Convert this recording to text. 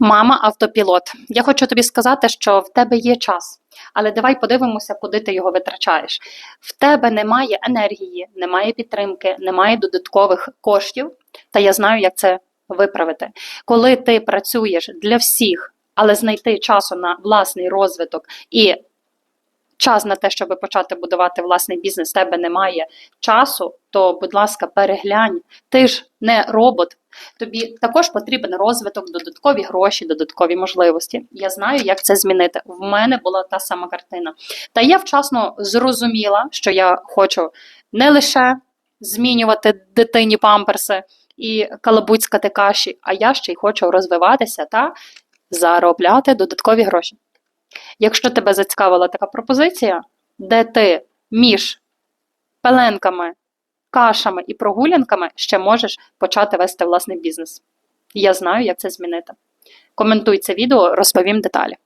Мама автопілот. Я хочу тобі сказати, що в тебе є час, але давай подивимося, куди ти його витрачаєш. В тебе немає енергії, немає підтримки, немає додаткових коштів, та я знаю, як це виправити. Коли ти працюєш для всіх, але знайти часу на власний розвиток і час на те, щоб почати будувати власний бізнес, тебе немає часу, то, будь ласка, переглянь. Ти ж не робот. Тобі також потрібен розвиток, додаткові гроші, додаткові можливості. Я знаю, як це змінити. В мене була та сама картина. Та я вчасно зрозуміла, що я хочу не лише змінювати дитині памперси і калабуцькати каші, а я ще й хочу розвиватися та заробляти додаткові гроші. Якщо тебе зацікавила така пропозиція, де ти між пеленками, кашами і прогулянками ще можеш почати вести власний бізнес. Я знаю, як це змінити. Коментуй це відео, розповім деталі.